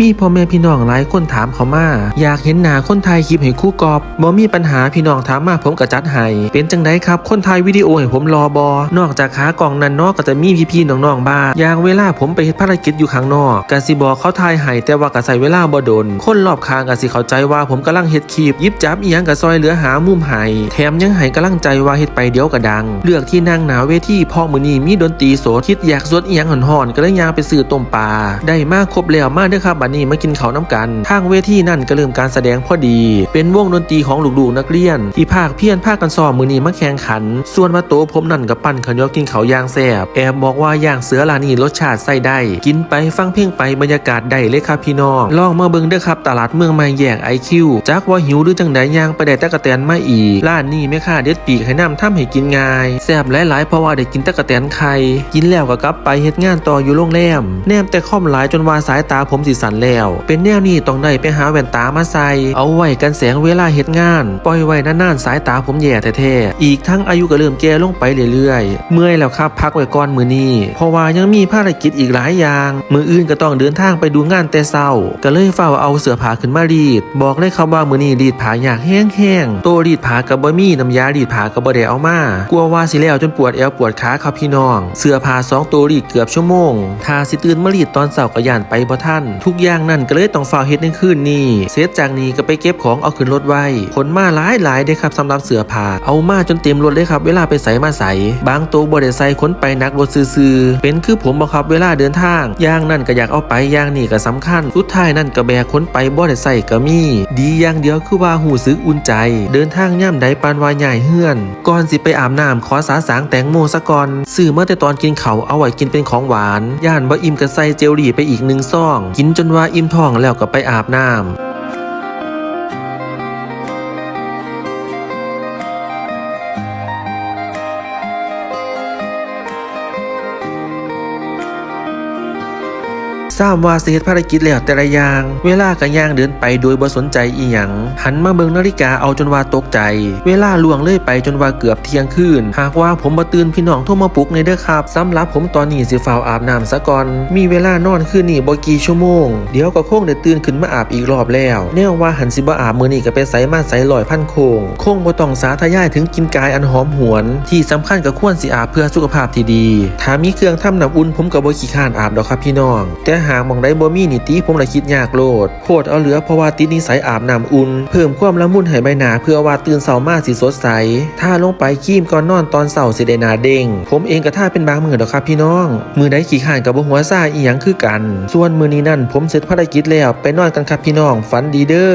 มีพ่อแม่พี่น้องหลายคนถามเขามา อยากเห็นหน้าคนไทยคลิปให้คู่กอบบ่มีปัญหาพี่น้องถามมาผมก็จัดให้เป็นจังไดครับ คนไทยวิดีโอให้ผมรอบอนอกจากขากล่องนั้นเนอกก็จะมีพี่ๆน้องๆบ้าอย่างเวลาผมไปเฮ็ดภารกิจอยู่ข้างนอกกสิบอกเขาทายให้แต่ว่าก็ใส่เวลาบ่โดน คนรอบข้างก็สิเข้าใจว่าผมกำลังเฮ็ดคลิปยิบจับอีหยังก็ซอยเหลือหามุมให้แถมยังให้กำลังใจว่าเฮ็ดไปเดี๋ยวก็ดัง เลือกที่นั่งหนาเวทีเพอมื้อนี้มีดนตรีโสดคิดอยากสวดอีหยังห่อนๆก็เลยย่างไปซื้อต้มปลาได้มาครบแล้วมาเด้อครับบัดนี้มากินข้าวน้ำกันทางเวทีนั่นก็เริ่มการแสดงพอดี เป็นวงดนตรีของลูกๆนักเรียน ที่ภาคเพี้ยนภาคกันซ้อมมือนี้มาแข่งขัน ส่วนมาโตผมนั่นกับปั้นขยอกินเขาวย่างแซ่บแอบบอกว่าย่างเสือลานี่รสชาติใส่ได้ กินไปฟังเพลงไปบรรยากาศได้เลยครับพี่น้องลองมาเบิ่งเด้อครับ ตลาดเมืองใหม่แยกไอคิวจักว่าหิวหรือจังใดย่างไปได้ตะกะแตนมาอีกร้านนี้แม่ค้าเด็ดปีกให้น้ำทำให้กินง่ายแซ่บหลายๆเพราะว่าได้กินตะกะแตนไข่กินแล้วก็กลับไปเฮ็ดงานต่ออยู่โรงแรมแนมแต่ค่อมหลายจนว่าสายตาผมสิสันแล้ว เป็นแนวนี้ต้องได้ไปหาแว่นตามาใส่ เอาไว้กันแสงเวลาเฮ็ดงาน ปล่อยไว้นานๆสายตาผมแย่แท้ๆ อีกทั้งอายุก็เริ่มแก่ลงไปเรื่อยๆ เมื่อยแล้วครับพักไว้ก่อนมือนี้ เพราะว่ายังมีภารกิจอีกหลายอย่าง มืออื่นก็ต้องเดินทางไปดูงานแต่เศร้า ก็เลยเฝ้าเอาเสื้อผ้าขึ้นมารีด บอกเลยครับว่ามือนี้รีดผ้าอยากแห้งๆ โตรีดผ้ากับบ่มีน้ำยารีดผ้ากับบ่ได้เอามากลัวว่าสิแล้วจนปวดเอวปวดขาครับพี่น้อง เสื้อผ้าสองตัวรีดเกือบชั่วโมงถ้าสิตื่นมารีดตอนเช้าก็ย่านไปบ่ทันทุกอย่างนั่นก็เลยต้องฝ้าวเฮ็ดในคืนนี้เสร็จจากนี้ก็ไปเก็บของเอาขึ้นรถไว้ขนมาหลายหลายๆเด้ครับสำหรับเสือผ้าเอามาจนเต็มรถเลยครับเวลาไปใส่มาใส่บางตัวบ่ได้ใส่ขนไปหนักรถซื่อเป็นคือผมบ่ครับเวลาเดินทางอย่างนั่นก็อยากเอาไปอย่างนี่ก็สำคัญสุดท้ายนั่นก็แบกขนไปบ่ได้ใส่ก็มี ดีอย่างเดียวคือว่าหูซึกอุ่นใจ เดินทางย่ำใดปานว่าใหญ่เฮือน ก่อนสิไปอาบน้ำขอสาสางแตงโมซะก่อนซื้อเมื่อแต่ตอนกินเขาเอาไว้กินเป็นของหวานย่านบ่อิ่มก็ใส่เจลลี่ไปอีกหนึ่งซอง กินจนว่าอิ่มท้องแล้วก็ไปอาบน้ำ ทราบว่าสิเฮ็ดภารกิจแล้วแต่ละอย่าง เวลาก็ย่างเดินไปโดยบ่สนใจอีหยังหันมาเบิ่งนาฬิกาเอาจนว่าตกใจ เวลาล่วงเลยไปจนว่าเกือบเที่ยงคืน หากว่าผมบ่ตื่นพี่น้องโทรมาปลุกในเด้อครับสำหรับผมตอนนี้สิฝ้าวอาบน้ำซะก่อน มีเวลานอนคืนนี้บ่กี่ชั่วโมง เดี๋ยวก็คงได้ตื่นขึ้นมาอาบอีกรอบแล้ว แนวว่าหันสิบ่อาบมื้อนี้ก็ไปไสมาไสลอยพันโคงคงบ่ต้องสาธยายถึงกินกายอันหอมหวน ที่สำคัญก็ควรสิอาบเพื่อสุขภาพที่ดี ถ้ามีเครื่องทำน้ำอุ่นผมก็บ่ขี้ข้านอาบดอกครับพี่น้อง แต่หากมองได้บ่มีนี่ตีผมละคิดยากโลดโพดเอาเหลือเพราะว่าติดนิสัยอาบน้ำอุ่น เพิ่มความละมุนให้ใบหน้าเพื่อว่าตื่นเสามาสีสดใสถ้าลงไปคีมก่อนนอนตอนเสาสิได้นาเด้งผมเองก็ท่าเป็นบางมือดอกครับพี่น้อง มือไดขี้ข้านกับบ่หัวซ่าอีหยังคือกัน ส่วนมือนี้นั่นผมเสร็จภารกิจแล้วไปนอนกันครับพี่น้องฝันดีเด้อ